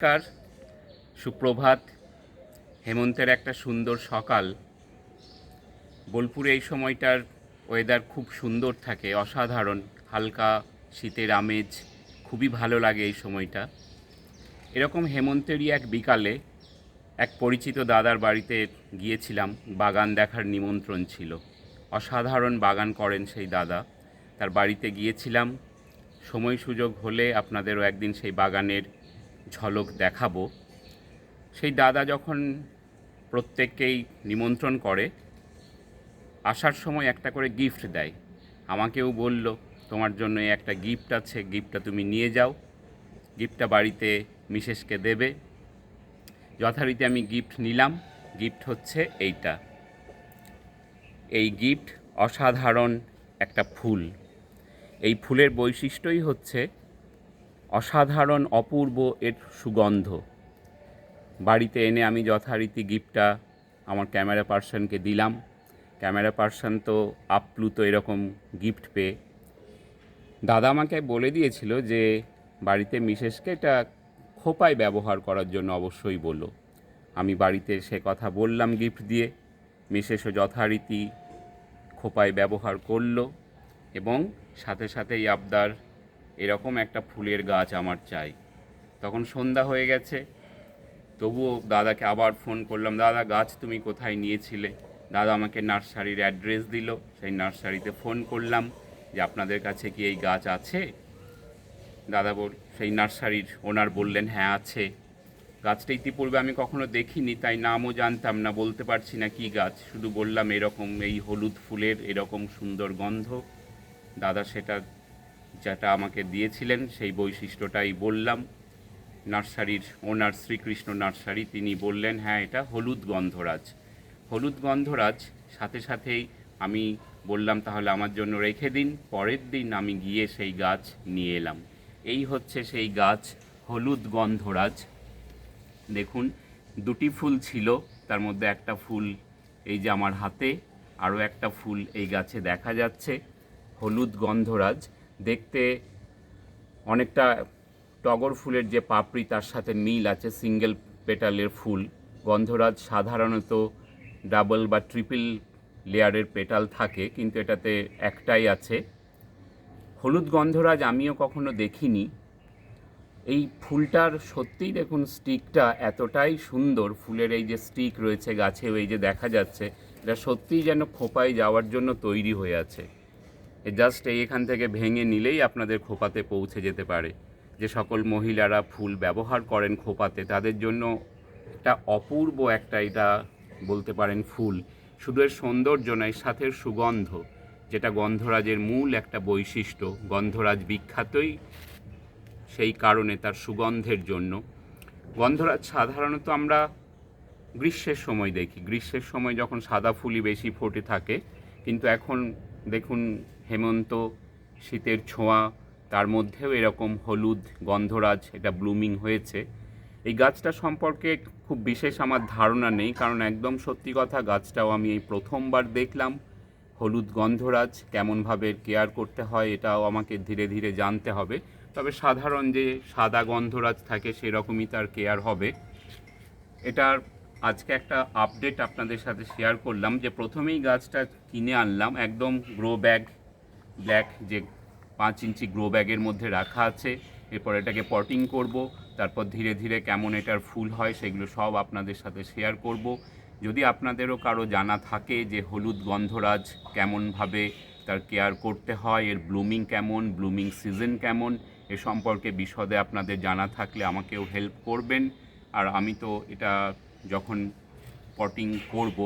নমস্কার। সুপ্রভাত। হেমন্তের একটা সুন্দর সকাল। বোলপুরে এই সময়টার ওয়েদার খুব সুন্দর থাকে, অসাধারণ। হালকা শীতের আমেজ, খুবই ভালো লাগে এই সময়টা। এরকম হেমন্তেরই এক বিকালে এক পরিচিত দাদার বাড়িতে গিয়েছিলাম, বাগান দেখার নিমন্ত্রণ ছিল। অসাধারণ বাগান করেন সেই দাদা। তার বাড়িতে গিয়েছিলাম। সময় সুযোগ হলে আপনাদেরও একদিন সেই বাগানের ঝলক দেখাবো। সেই দাদা যখন প্রত্যেককেই নিমন্ত্রণ করে, আসার সময় একটা করে গিফট দেয়। আমাকেও বলল, তোমার জন্য একটা গিফট আছে গিফটটা তুমি নিয়ে যাও। গিফটটা বাড়িতে মিসেসকে দেবে। যথারীতি আমি গিফট নিলাম। গিফট হচ্ছে এইটা। এই গিফট অসাধারণ একটা ফুল। এই ফুলের বৈশিষ্ট্যই হচ্ছে অসাধারণ, অপূর্ব এর সুগন্ধ। বাড়িতে এনে আমি যথারীতি গিফটটা আমার ক্যামেরা পার্সনকে দিলাম। ক্যামেরা পার্সন তো আপ্লুত এরকম গিফট পেয়ে। দাদা আমাকে বলে দিয়েছিল যে, বাড়িতে মিসেসকে এটা খোপায় ব্যবহার করার জন্য অবশ্যই বলল আমি বাড়িতে সে কথা বললাম গিফট দিয়ে। মিসেসও যথারীতি খোপায় ব্যবহার করল এবং সাথে সাথেই আবদার এরকম একটা ফুলের গাছ আমার চাই। তখন সন্ধ্যা হয়ে গেছে, তবুও দাদাকে আবার ফোন করলাম, দাদা, গাছ তুমি কোথায় নিয়েছিলে? দাদা আমাকে নার্সারির অ্যাড্রেস দিল, সেই নার্সারিতে ফোন করলাম যে, আপনাদের কাছে কি এই গাছ আছে? দাদা বল, সেই নার্সারির ওনার বললেন হ্যাঁ আছে। গাছটা ইতিপূর্বে আমি কখনো দেখিনি, তাই নামও জানতাম না, বলতে পারছি না কি গাছ। শুধু বললাম, এরকম এই হলুদ ফুলের এরকম সুন্দর গন্ধ। দাদা সেটা যেটা আমাকে দিয়েছিলেন, সেই বৈশিষ্ট্যটাই বললাম। নার্সারির ওনার, শ্রীকৃষ্ণ নার্সারি, তিনি বললেন হ্যাঁ এটা হলুদ গন্ধরাজ। হলুদ গন্ধরাজ, সাথে সাথেই আমি বললাম, তাহলে আমার জন্য রেখে দিন, পরের দিন আমি গিয়ে সেই গাছ নিয়ে এলাম। এই হচ্ছে সেই গাছ, হলুদ গন্ধরাজ। দেখুন, দুটি ফুল ছিল, তার মধ্যে একটা ফুল এই যে আমার হাতে, আরও একটা ফুল এই গাছে দেখা যাচ্ছে, হলুদ গন্ধরাজ। দেখতে অনেকটা টগর ফুলের যে পাপড়ি, তার সাথে মিল আছে, সিঙ্গেল পেটালের ফুল। গন্ধরাজ সাধারণত ডাবল বা ট্রিপল লেয়ারের পেটাল থাকে, কিন্তু এটাতে একটাই আছে। হলুদ গন্ধরাজ আমিও কখনো দেখিনি। এই ফুলটার সত্যিই দেখুন, স্টিকটা এতটাই সুন্দর। ফুলের এই যে স্টিক রয়েছে গাছে এই যে দেখা যাচ্ছে, এটা সত্যিই যেন খোপায় যাওয়ার জন্য তৈরি হয়ে আছে। জাস্ট এখান থেকে ভেঙে নিলেই আপনাদের খোপাতে পৌঁছে যেতে পারে। যে সকল মহিলারা ফুল ব্যবহার করেন খোপাতে, তাদের জন্য একটা অপূর্ব একটা এটা বলতে পারেন ফুল। শুধু এর সৌন্দর্য নয়, সাথে সুগন্ধ, যেটা গন্ধরাজের মূল একটা বৈশিষ্ট্য। গন্ধরাজ বিখ্যাতই সেই কারণে তার সুগন্ধের জন্য। গন্ধরাজ সাধারণত আমরা গ্রীষ্মের সময় দেখি। গ্রীষ্মের সময় যখন সাদা ফুলই বেশি ফোটে থাকে, কিন্তু এখন দেখুন হেমন্ত, শীতের ছোঁয়া, তার মধ্যেও এরকম হলুদ গন্ধরাজ, এটা ব্লুমিং হয়েছে। এই গাছটা সম্পর্কে খুব বিশেষ আমার ধারণা নেই, কারণ একদম সত্যি কথা গাছটাও আমি এই প্রথমবার দেখলাম। হলুদ গন্ধরাজ, কেমনভাবে কেয়ার করতে হয়, এটাও আমাকে ধীরে ধীরে জানতে হবে। তবে সাধারণ যে সাদা গন্ধরাজ থাকে, সেরকমই তার কেয়ার হবে। এটার আজকে একটা আপডেট আপনাদের সাথে শেয়ার করলাম যে প্রথমেই গাছটা কিনে আনলাম, একদম গ্রো ব্যাগ ব্ল্যাক যে পাঁচ ইঞ্চি গ্রো ব্যাগের মধ্যে রাখা আছে, এরপর এটাকে পটিং করব, তারপর ধীরে ধীরে কেমন এটার ফুল হয় সেগুলো সব আপনাদের সাথে শেয়ার করব। যদি আপনাদেরও কারও জানা থাকে যে হলুদ গন্ধরাজ কেমনভাবে তার কেয়ার করতে হয়, এর ব্লুমিং কেমন, ব্লুমিং সিজন কেমন, এ সম্পর্কে বিশদে আপনাদের জানা থাকলে আমাকেও হেল্প করবেন। আর আমি তো এটা যখন পটিং করব,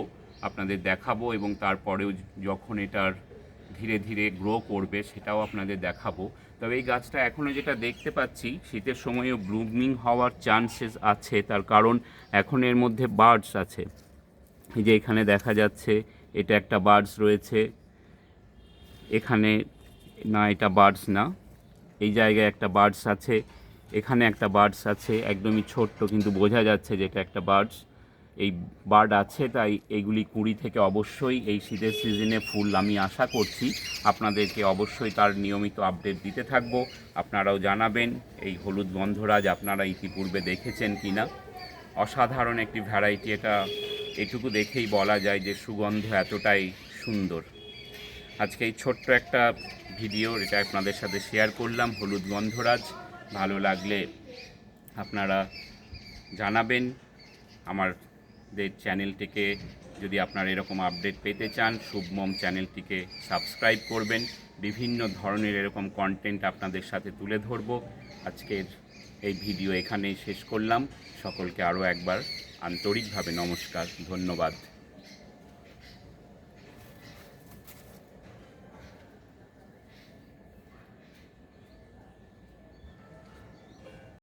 আপনাদের দেখাবো এবং তারপরেও যখন এটার ধীরে ধীরে গ্রো করবে, সেটাও আপনাদের দেখাবো। তবে এই গাছটা এখনও যেটা দেখতে পাচ্ছি, শীতের সময়ও ব্লুমিং হওয়ার চান্সেস আছে, তার কারণ এখন এর মধ্যে বার্ডস আছে। এই যে এখানে দেখা যাচ্ছে, এটা একটা বার্ডস রয়েছে। এখানে না, এটা বার্ডস না। এই জায়গায় একটা বার্ডস আছে, এখানে একটা বার্ডস আছে, একদমই ছোট্ট, কিন্তু বোঝা যাচ্ছে যে এটা একটা বার্ডস এই বার্ড আছে, তাই এইগুলি কুড়ি থেকে অবশ্যই এই শীতের সিজনে ফুল আমি আশা করছি। আপনাদেরকে অবশ্যই তার নিয়মিত আপডেট দিতে থাকব। আপনারাও জানাবেন এই হলুদ গন্ধরাজ আপনারা ইতিপূর্বে দেখেছেন কি না অসাধারণ একটি ভ্যারাইটি এটা এটুকু দেখেই বলা যায় যে সুগন্ধ এতটাই সুন্দর। আজকে এই ছোট্ট একটা ভিডিও এটা আপনাদের সাথে শেয়ার করলাম, হলুদ গন্ধরাজ। ভালো লাগলে আপনারা জানাবেন। আমাদের চ্যানেলটিকে যদি আপনারা এরকম আপডেট পেতে চান, শুভমম চ্যানেলটিকে সাবস্ক্রাইব করবেন। বিভিন্ন ধরনের এরকম কন্টেন্ট আপনাদের সাথে তুলে ধরব। আজকের এই ভিডিও এখানেই শেষ করলাম। সকলকে আরও একবার আন্তরিকভাবে নমস্কার, ধন্যবাদ।